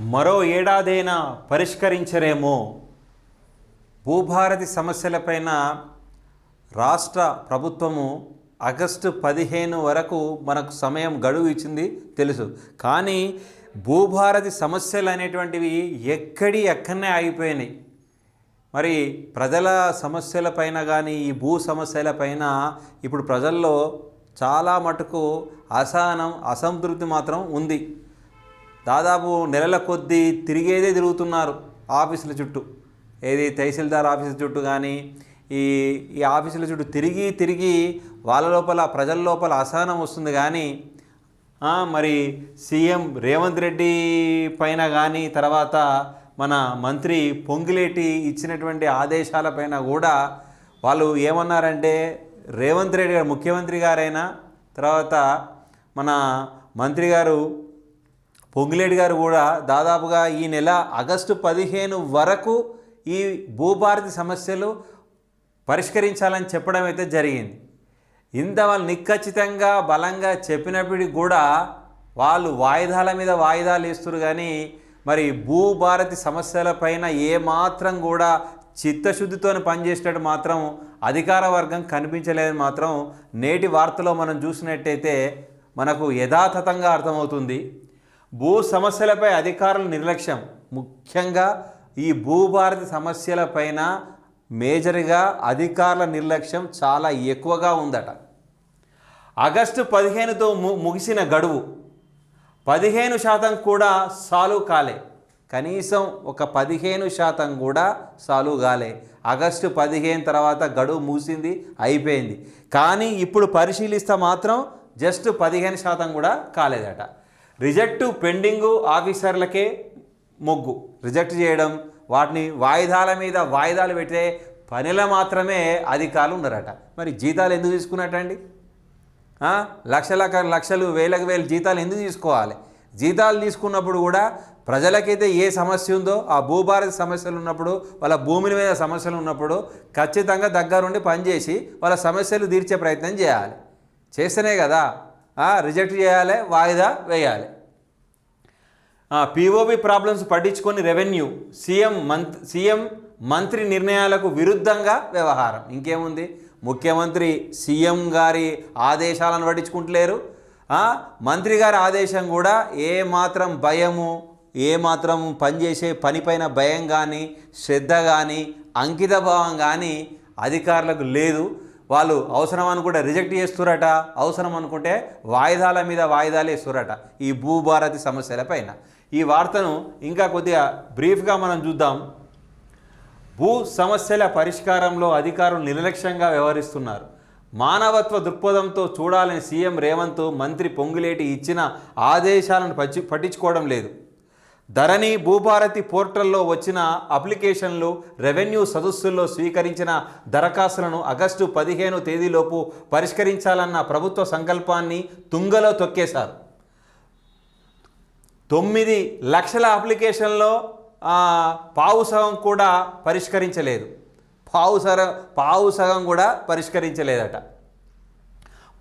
మరో ఏడాదైనా పరిష్కరించరేమో. భూభారతి సమస్యలపైన రాష్ట్ర ప్రభుత్వము ఆగస్టు పదిహేను వరకు మనకు సమయం గడువు ఇచ్చింది తెలుసు. కానీ భూభారతి సమస్యలు అనేటువంటివి ఎక్కడి ఎక్కడనే ఆగిపోయినాయి. మరి ప్రజల సమస్యలపైన కానీ ఈ భూ సమస్యలపైన ఇప్పుడు ప్రజల్లో చాలా మటుకు అసహనం అసంతృప్తి మాత్రం ఉంది. దాదాపు నెలల కొద్దీ తిరిగేదే తిరుగుతున్నారు ఆఫీసుల చుట్టూ. ఏది తహసీల్దార్ ఆఫీసుల చుట్టూ కానీ ఈ ఈ ఆఫీసుల చుట్టూ తిరిగి తిరిగి వాళ్ళ లోపల ప్రజల లోపల అసహనం వస్తుంది కానీ మరి సీఎం రేవంత్ రెడ్డి పైన కానీ తర్వాత మన మంత్రి పొంగిలేటి ఇచ్చినటువంటి ఆదేశాలపైన కూడా వాళ్ళు ఏమన్నారంటే రేవంత్ రెడ్డి గారు ముఖ్యమంత్రి గారైనా తర్వాత మన మంత్రి గారు పొంగిలేడు గారు కూడా దాదాపుగా ఈ నెల ఆగస్టు పదిహేను వరకు ఈ భూభారతి సమస్యలు పరిష్కరించాలని చెప్పడం అయితే జరిగింది. ఇంత వాళ్ళు నిఖచ్చితంగా బలంగా చెప్పినప్పటికీ కూడా వాళ్ళు వాయిదాల మీద వాయిదాలు ఇస్తారు కానీ మరి భూభారతి సమస్యలపైన ఏమాత్రం కూడా చిత్తశుద్ధితో పనిచేసినట్టు మాత్రం అధికార వర్గం కనిపించలేదని మాత్రం నేటి వార్తలో మనం చూసినట్టయితే మనకు యథాతథంగా అర్థమవుతుంది. భూ సమస్యలపై అధికారుల నిర్లక్ష్యం. ముఖ్యంగా ఈ భూభారతి సమస్యలపైన మేజర్గా అధికారుల నిర్లక్ష్యం చాలా ఎక్కువగా ఉందట. ఆగస్టు పదిహేనుతో ము ముగిసిన గడువు. పదిహేను శాతం కూడా సాల్వ్ కాలే. కనీసం ఒక పదిహేను శాతం కూడా సాల్వ్ కాలే. ఆగస్టు పదిహేను తర్వాత గడువు మూసింది అయిపోయింది. కానీ ఇప్పుడు పరిశీలిస్తే మాత్రం జస్ట్ పదిహేను శాతం కూడా కాలేదట. రిజెక్ట్ పెండింగు ఆఫీసర్లకే మొగ్గు. రిజెక్ట్ చేయడం వాటిని వాయిదాల మీద వాయిదాలు పెట్టే పనిలో మాత్రమే అధికారులు ఉన్నారట. మరి జీతాలు ఎందుకు తీసుకున్నట్టండి లక్షల లక్షలు వేలకు వేలు జీతాలు ఎందుకు తీసుకోవాలి? జీతాలు తీసుకున్నప్పుడు కూడా ప్రజలకైతే ఏ సమస్య ఉందో ఆ భూభారత సమస్యలు ఉన్నప్పుడు వాళ్ళ భూముల మీద సమస్యలు ఉన్నప్పుడు ఖచ్చితంగా దగ్గరుండి పనిచేసి వాళ్ళ సమస్యలు తీర్చే ప్రయత్నం చేయాలి. చేస్తేనే కదా రిజెక్ట్ చేయాలి వాయిదా వేయాలి. పిఓబి ప్రాబ్లమ్స్ పట్టించుకొని రెవెన్యూ సీఎం మంత్ సీఎం మంత్రి నిర్ణయాలకు విరుద్ధంగా వ్యవహారం. ఇంకేముంది? ముఖ్యమంత్రి సీఎం గారి ఆదేశాలను పట్టించుకుంటలేరు. మంత్రి గారి ఆదేశం కూడా ఏ మాత్రం భయము ఏ మాత్రం పనిచేసే పనిపైన భయం కానీ శ్రద్ధ కానీ అంకితభావం కానీ అధికారులకు లేదు. వాళ్ళు అవసరం అనుకుంటే రిజెక్ట్ చేస్తురట. అవసరం అనుకుంటే వాయిదాల మీద వాయిదాలు వేస్తురట. ఈ భూభారతి సమస్యలపైన ఈ వార్తను ఇంకా కొద్దిగా బ్రీఫ్గా మనం చూద్దాం. భూ సమస్యల పరిష్కారంలో అధికారులు నిర్లక్ష్యంగా వ్యవహరిస్తున్నారు. మానవత్వ దృక్పథంతో చూడాలని సీఎం రేవంత్ మంత్రి పొంగులేటి ఇచ్చిన ఆదేశాలను పచ్చి పట్టించుకోవడం లేదు. ధరణి భూభారతి పోర్టల్లో వచ్చిన అప్లికేషన్లు రెవెన్యూ సదస్సుల్లో స్వీకరించిన దరఖాస్తులను ఆగస్టు పదిహేను తేదీలోపు పరిష్కరించాలన్న ప్రభుత్వ సంకల్పాన్ని తుంగలో తొక్కేశారు. తొమ్మిది లక్షల అప్లికేషన్లో పావు సగం కూడా పరిష్కరించలేదు. పావు సగం పావు సగం కూడా పరిష్కరించలేదట.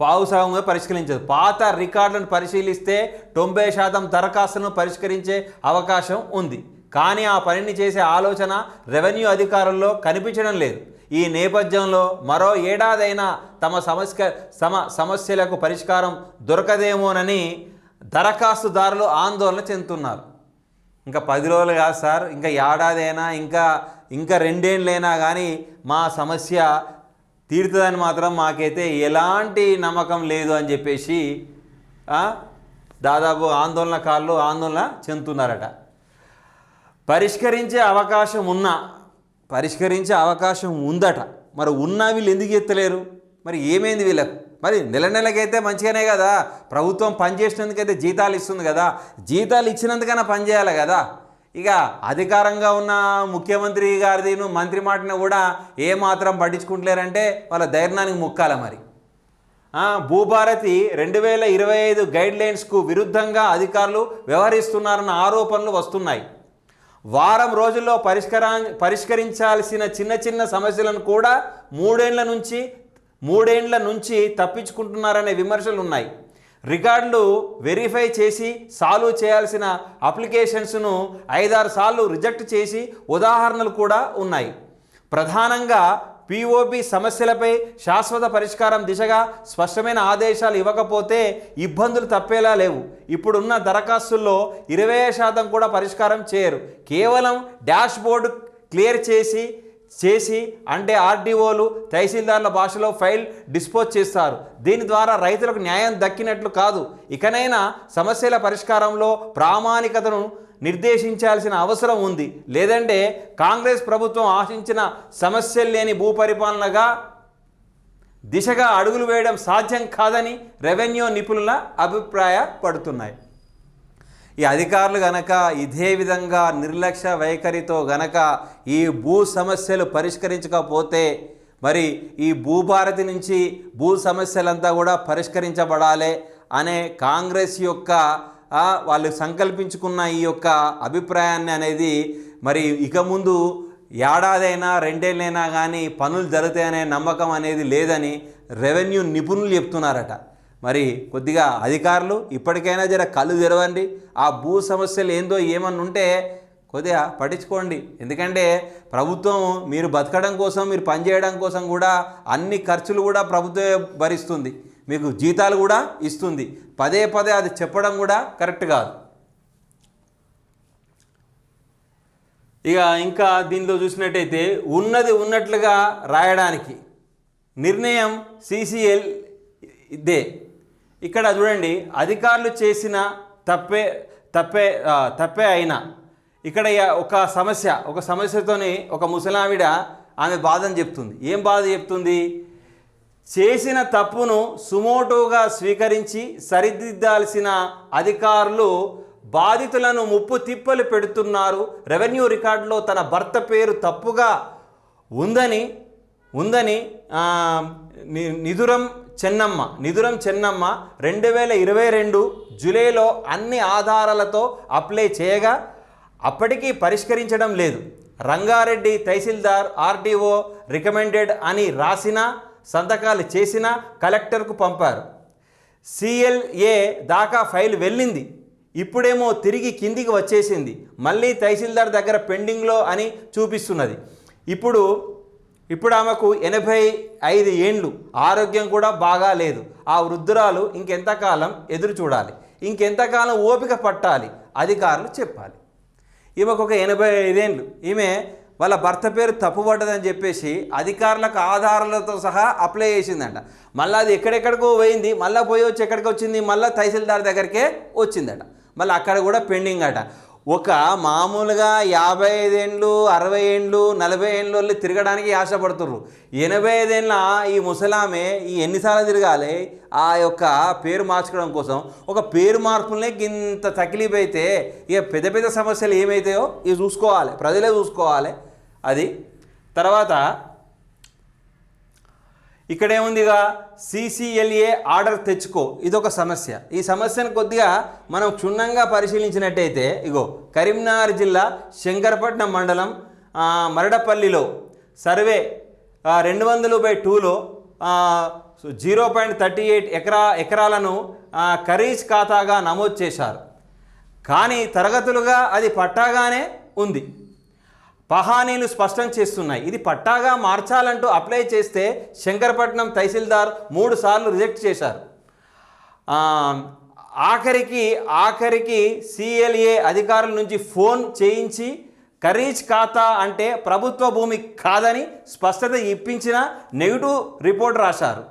పావు సగంగా పరిష్కరించదు. పాత రికార్డులను పరిశీలిస్తే తొంభై శాతం దరఖాస్తులను పరిష్కరించే అవకాశం ఉంది. కానీ ఆ పనిని చేసే ఆలోచన రెవెన్యూ అధికారుల్లో కనిపించడం లేదు. ఈ నేపథ్యంలో మరో ఏడాదైనా తమ సమస్య సమ సమస్యలకు పరిష్కారం దొరకదేమోనని దరఖాస్తుదారులు ఆందోళన చెందుతున్నారు. ఇంకా పది రోజులు కాదు సార్ ఇంకా ఏడాదైనా ఇంకా ఇంకా రెండేళ్ళైనా కానీ మా సమస్య తీరుతుందని మాత్రం మాకైతే ఎలాంటి నమ్మకం లేదు అని చెప్పేసి దాదాపు దాదాపు ఆందోళనకారులు ఆందోళన చెందుతున్నారట. పరిష్కరించే అవకాశం ఉన్నా పరిష్కరించే అవకాశం ఉందట. మరి ఉన్నా వీళ్ళు ఎందుకు ఎత్తలేరు? మరి ఏమైంది వీళ్ళకు? మరి నెల నెలకైతే మంచిగానే కదా. ప్రభుత్వం పనిచేసినందుకైతే జీతాలు ఇస్తుంది కదా. జీతాలు ఇచ్చినందుకైనా పనిచేయాలి కదా. ఇక అధికారంగా ఉన్న ముఖ్యమంత్రి గారిది మంత్రి మాటను కూడా ఏమాత్రం పట్టించుకుంటలేరంటే వాళ్ళ ధైర్యానికి ముక్కాల మరి. భూభారతి రెండు వేల ఇరవై ఐదు గైడ్ లైన్స్కు విరుద్ధంగా అధికారులు వ్యవహరిస్తున్నారన్న ఆరోపణలు వస్తున్నాయి. వారం రోజుల్లో పరిష్కరా పరిష్కరించాల్సిన చిన్న చిన్న సమస్యలను కూడా మూడేండ్ల నుంచి మూడేండ్ల నుంచి తప్పించుకుంటున్నారనే విమర్శలు ఉన్నాయి రికార్డులు వెరిఫై చేసి సాల్వ్ చేయాల్సిన అప్లికేషన్స్ను ఐదారు సార్లు రిజెక్ట్ చేసి ఉదాహరణలు కూడా ఉన్నాయి. ప్రధానంగా పిఓపి సమస్యలపై శాశ్వత పరిష్కారం దిశగా స్పష్టమైన ఆదేశాలు ఇవ్వకపోతే ఇబ్బందులు తప్పేలా లేవు. ఇప్పుడున్న దరఖాస్తుల్లో ఇరవై శాతం కూడా పరిష్కారం చేయరు. కేవలం డాష్ బోర్డు క్లియర్ చేసి చేసి అంటే ఆర్డీఓలు తహసీల్దార్ల భాషలో ఫైల్ డిస్పోజ్ చేస్తారు. దీని ద్వారా రైతులకు న్యాయం దక్కినట్లు కాదు. ఇకనైనా సమస్యల పరిష్కారంలో ప్రామాణికతను నిర్దేశించాల్సిన అవసరం ఉంది. లేదంటే కాంగ్రెస్ ప్రభుత్వం ఆశించిన సమస్యలు లేని భూపరిపాలనగా దిశగా అడుగులు వేయడం సాధ్యం కాదని రెవెన్యూ నిపుణుల అభిప్రాయపడుతున్నాయి. ఈ అధికారులు గనక ఇదే విధంగా నిర్లక్ష్య వైఖరితో గనక ఈ భూ సమస్యలు పరిష్కరించకపోతే మరి ఈ భూభారతి నుంచి భూ సమస్యలంతా కూడా పరిష్కరించబడాలి అనే కాంగ్రెస్ యొక్క వాళ్ళు సంకల్పించుకున్న ఈ యొక్క అభిప్రాయాన్ని అనేది మరి ఇక ముందు ఏడాదైనా రెండేళ్ళైనా కానీ పనులు జరుగుతాయనే నమ్మకం అనేది లేదని రెవెన్యూ నిపుణులు చెప్తున్నారట. మరి కొద్దిగా అధికారులు ఇప్పటికైనా జర కళ్ళు తెరవండి. ఆ భూ సమస్యలు ఏందో ఏమన్నా ఉంటే కొద్దిగా పట్టించుకోండి. ఎందుకంటే ప్రభుత్వం మీరు బతకడం కోసం మీరు పనిచేయడం కోసం కూడా అన్ని ఖర్చులు కూడా ప్రభుత్వమే భరిస్తుంది. మీకు జీతాలు కూడా ఇస్తుంది. పదే పదే అది చెప్పడం కూడా కరెక్ట్ కాదు. ఇక ఇంకా దీనిలో చూసినట్టయితే ఉన్నది ఉన్నట్లుగా రాయడానికి నిర్ణయం సీసీఎల్ ఇదే. ఇక్కడ చూడండి అధికారులు చేసిన తప్పే తప్పే తప్పే అయినా. ఇక్కడ ఒక సమస్య ఒక సమస్యతోని ఒక ముసలావిడ ఆమె బాధను చెప్తుంది. ఏం బాధ చెప్తుంది? చేసిన తప్పును సుమోటోగా స్వీకరించి సరిదిద్దాల్సిన అధికారులు బాధితులను ముప్పు తిప్పలు పెడుతున్నారు. రెవెన్యూ రికార్డులో తన భర్త పేరు తప్పుగా ఉందని ఉందని ని- నిదురం చెన్నమ్మ నిదురం చెన్నమ్మ రెండు వేల ఇరవై రెండు జూలైలో అన్ని ఆధారాలతో అప్లై చేయగా అప్పటికీ పరిష్కరించడం లేదు. రంగారెడ్డి తహసీల్దార్ ఆర్డీఓ రికమెండెడ్ అని రాసిన సంతకాలు చేసిన కలెక్టర్కు పంపారు. సిఎల్ఏ దాకా ఫైల్ వెళ్ళింది. ఇప్పుడేమో తిరిగి కిందికి వచ్చేసింది. మళ్ళీ తహసీల్దార్ దగ్గర పెండింగ్లో అని చూపిస్తున్నది. ఇప్పుడు ఇప్పుడు ఆమెకు ఎనభై ఐదు ఏండ్లు. ఆరోగ్యం కూడా బాగా లేదు. ఆ వృద్ధురాలు ఇంకెంతకాలం ఎదురు చూడాలి. ఇంకెంతకాలం ఓపిక పట్టాలి. అధికారులు చెప్పాలి. ఈమెకు ఒక ఎనభై ఐదేండ్లు ఈమె వాళ్ళ భర్త పేరు తప్పుపడ్డదని చెప్పేసి అధికారులకు ఆధారాలతో సహా అప్లై చేసిందంట. మళ్ళీ అది ఎక్కడెక్కడికో పోయింది. మళ్ళీ పోయి వచ్చి ఎక్కడికి వచ్చింది? మళ్ళీ తహసీల్దార్ దగ్గరికే వచ్చిందట. మళ్ళీ అక్కడ కూడా పెండింగ్ అట. ఒక మామూలుగా యాభై ఐదేండ్లు అరవై ఏండ్లు నలభై ఏండ్లు వెళ్ళి తిరగడానికి ఆశపడుతుర్రు. ఎనభై ఐదేళ్ళ ఈ ముసలామె ఈ ఎన్నిసార్లు తిరగాలి? ఆ యొక్క పేరు మార్చుకోవడం కోసం ఒక పేరు మార్పులనే ఇంత తకిలీఫ్ అయితే ఇక పెద్ద పెద్ద సమస్యలు ఏమైతాయో ఇవి చూసుకోవాలి. ప్రజలే చూసుకోవాలి. అది తర్వాత ఇక్కడేముందిగా సిసిఎల్ఏ ఆర్డర్ తెచ్చుకో. ఇదొక సమస్య. ఈ సమస్యను కొద్దిగా మనం క్షుణ్ణంగా పరిశీలించినట్టయితే ఇగో కరీంనగర్ జిల్లా శంకరపట్నం మండలం మరడపల్లిలో సర్వే రెండు వందలు బై టూలో జీరో పాయింట్ థర్టీ ఎయిట్ ఎకరా ఎకరాలను ఖరీజ్ ఖాతాగా నమోదు చేశారు. కానీ తరగతులుగా అది పట్టాగానే ఉంది. పహానీలు స్పష్టం చేస్తున్నాయి. ఇది పట్టాగా మార్చాలంటూ అప్లై చేస్తే శంకరపట్నం తహసీల్దార్ మూడు సార్లు రిజెక్ట్ చేశారు. ఆఖరికి ఆఖరికి సిఎల్ఏ అధికారుల నుంచి ఫోన్ చేయించి ఖరీజ్ ఖాతా అంటే ప్రభుత్వ భూమి కాదని స్పష్టత ఇప్పించిన నెగిటివ్ రిపోర్ట్ రాశారు.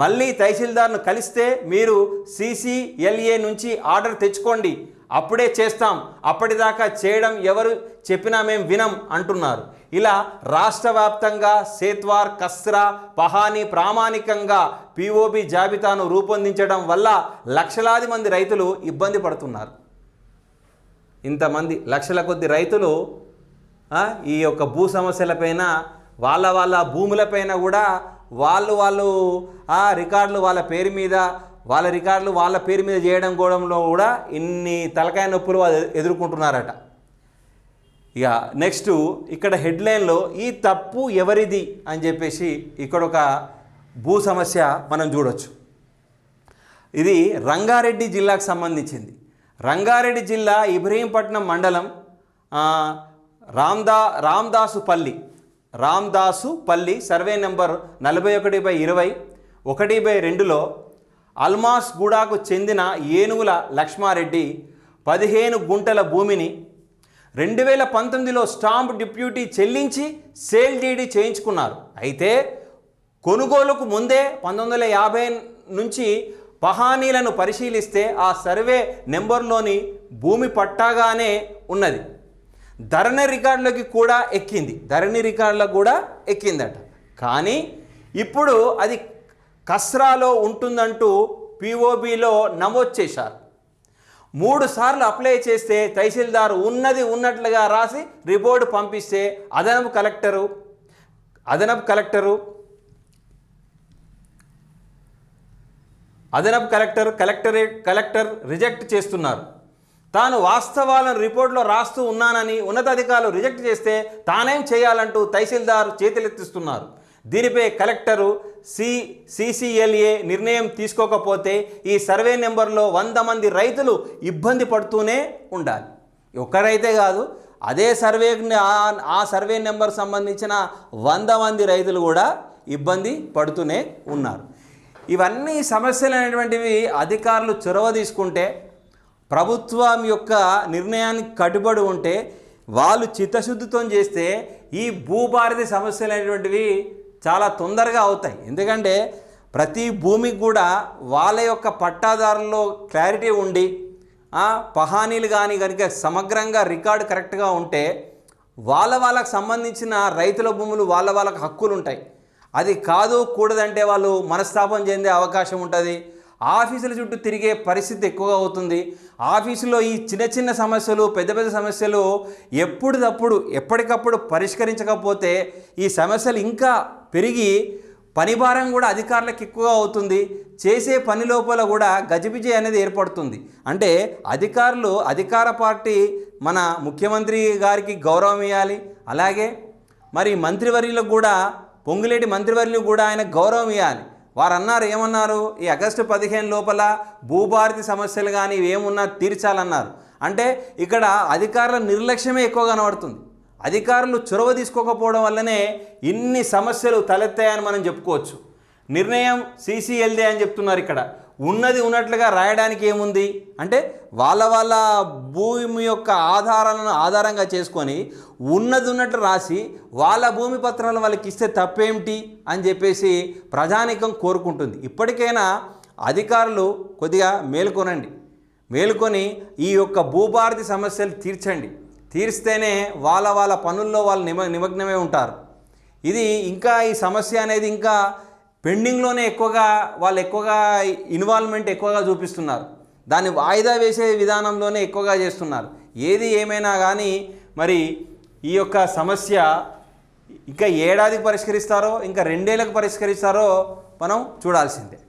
మళ్ళీ తహసీల్దార్ను కలిస్తే మీరు సిసిఎల్ఏ నుంచి ఆర్డర్ తెచ్చుకోండి. అప్పుడే చేస్తాం. అప్పటిదాకా చేయడం ఎవరు చెప్పినా మేము వినం అంటున్నారు. ఇలా రాష్ట్ర వ్యాప్తంగా సేత్వార్ కస్రా పహాని ప్రామాణికంగా పిఓబి జాబితాను రూపొందించడం వల్ల లక్షలాది మంది రైతులు ఇబ్బంది పడుతున్నారు. ఇంతమంది లక్షల కొద్ది రైతులు ఈ యొక్క భూ సమస్యలపైన వాళ్ళ వాళ్ళ భూములపైన కూడా వాళ్ళు వాళ్ళు ఆ రికార్డులు వాళ్ళ పేరు మీద వాళ్ళ రికార్డులు వాళ్ళ పేరు మీద చేయడం కూడంలో కూడా ఇన్ని తలకాయ నొప్పులు వాళ్ళు ఎదుర్కొంటున్నారట. ఇక నెక్స్ట్ ఇక్కడ హెడ్లైన్లో ఈ తప్పు ఎవరిది అని చెప్పేసి ఇక్కడ ఒక భూ సమస్య మనం చూడొచ్చు. ఇది రంగారెడ్డి జిల్లాకు సంబంధించింది. రంగారెడ్డి జిల్లా ఇబ్రహీంపట్నం మండలం ఆ, రామ్దా రామ్దాసుపల్లి రామ్దాసుపల్లి సర్వే నెంబర్ నలభై ఒకటి బై ఇరవై ఒకటి బై రెండులో అల్మాస్ గూడాకు చెందిన ఏనుగుల లక్ష్మారెడ్డి పదిహేను గుంటల భూమిని రెండు వేల పంతొమ్మిదిలో స్టాంప్ డిప్యూటీ చెల్లించి సేల్ డీడీ చేయించుకున్నారు. అయితే కొనుగోలుకు ముందే పంతొమ్మిది వందల యాభై నుంచి పహానీలను పరిశీలిస్తే ఆ సర్వే నెంబర్లోని భూమి పట్టాగానే ఉన్నది. ధరణి రికార్డులకి కూడా ఎక్కింది. ధరణి రికార్డులకు కూడా ఎక్కిందట. కానీ ఇప్పుడు అది కస్రాలో ఉంటుందంటూ పిఓబిలో నమోదు చేశారు. మూడు సార్లు అప్లై చేస్తే తహసీల్దార్ ఉన్నది ఉన్నట్లుగా రాసి రిపోర్టు పంపిస్తే అదనపు కలెక్టరు అదనపు కలెక్టరు అదనపు కలెక్టర్ కలెక్టరేట్ కలెక్టర్ రిజెక్ట్ చేస్తున్నారు. తాను వాస్తవాలను రిపోర్ట్లో రాస్తూ ఉన్నానని ఉన్నతాధికారులు రిజెక్ట్ చేస్తే తానేం చేయాలంటూ తహసీల్దార్ చేతులెత్తిస్తున్నారు. దీనిపై కలెక్టరు సి సిసిఎల్ఏ నిర్ణయం తీసుకోకపోతే ఈ సర్వే నెంబర్లో వంద మంది రైతులు ఇబ్బంది పడుతూనే ఉండాలి. ఒక్కరైతే కాదు అదే సర్వే ఆ- ఆ సర్వే నెంబర్ సంబంధించిన వంద మంది రైతులు కూడా ఇబ్బంది పడుతూనే ఉన్నారు. ఇవన్నీ సమస్యలు అనేటువంటివి అధికారులు చొరవ తీసుకుంటే ప్రభుత్వం యొక్క నిర్ణయానికి కట్టుబడి ఉంటే వాళ్ళు చిత్తశుద్ధితో చేస్తే ఈ భూభారతి సమస్యలు అనేటువంటివి చాలా తొందరగా అవుతాయి. ఎందుకంటే ప్రతి భూమికి కూడా వాళ్ళ యొక్క పట్టాదారుల్లో క్లారిటీ ఉండి పహానీలు కానీ కనుక సమగ్రంగా రికార్డు కరెక్ట్గా ఉంటే వాళ్ళ వాళ్ళకు సంబంధించిన రైతుల భూములు వాళ్ళ వాళ్ళకి హక్కులు ఉంటాయి. అది కాదు కూడదంటే వాళ్ళు మనస్తాపం చెందే అవకాశం ఉంటుంది. ఆఫీసుల చుట్టూ తిరిగే పరిస్థితి ఎక్కువగా అవుతుంది. ఆఫీసులో ఈ చిన్న చిన్న సమస్యలు పెద్ద పెద్ద సమస్యలు ఎప్పుడుదప్పుడు ఎప్పటికప్పుడు పరిష్కరించకపోతే ఈ సమస్యలు ఇంకా పెరిగి పని భారం కూడా అధికారులకు ఎక్కువగా అవుతుంది. చేసే పని లోపల కూడా గజిబిజి అనేది ఏర్పడుతుంది. అంటే అధికారులు అధికార పార్టీ మన ముఖ్యమంత్రి గారికి గౌరవం ఇవ్వాలి అలాగే మరి మంత్రివర్యులకు కూడా పొంగులేటి మంత్రివర్యులు కూడా ఆయన గౌరవం ఇవ్వాలి వారు అన్నారు ఏమన్నారు? ఈ ఆగస్టు పదిహేను లోపల భూభారతి సమస్యలు కానీ ఏమున్నా తీర్చాలన్నారు. అంటే ఇక్కడ అధికారుల నిర్లక్ష్యమే ఎక్కువ కనబడుతుంది. అధికారులు చొరవ తీసుకోకపోవడం వల్లనే ఇన్ని సమస్యలు తలెత్తాయని మనం చెప్పుకోవచ్చు. నిర్ణయం సీసీఎల్దే అని చెప్తున్నారు ఇక్కడ. ఉన్నది ఉన్నట్లుగా రాయడానికి ఏముంది? అంటే వాళ్ళ వాళ్ళ భూమి యొక్క ఆధారాలను ఆధారంగా చేసుకొని ఉన్నది ఉన్నట్లు రాసి వాళ్ళ భూమి పత్రాలను వాళ్ళకి ఇస్తే తప్పేమిటి అని చెప్పేసి ప్రజానికం కోరుకుంటుంది. ఇప్పటికైనా అధికారులు కొద్దిగా మేలుకొనండి. మేలుకొని ఈ యొక్క భూభారతి సమస్యలు తీర్చండి. తీర్స్తేనే వాళ్ళ వాళ్ళ పనుల్లో వాళ్ళు నిమ నిమగ్నమై ఉంటారు. ఇది ఇంకా ఈ సమస్య అనేది ఇంకా పెండింగ్లోనే ఎక్కువగా వాళ్ళు ఎక్కువగా ఇన్వాల్వ్మెంట్ ఎక్కువగా చూపిస్తున్నారు. దాన్ని వాయిదా వేసే విధానంలోనే ఎక్కువగా చేస్తున్నారు. ఏది ఏమైనా కానీ మరి ఈ యొక్క సమస్య ఇంకా ఏడాదికి పరిష్కరిస్తారో ఇంకా రెండేళ్ళకు పరిష్కరిస్తారో మనం చూడాల్సిందే.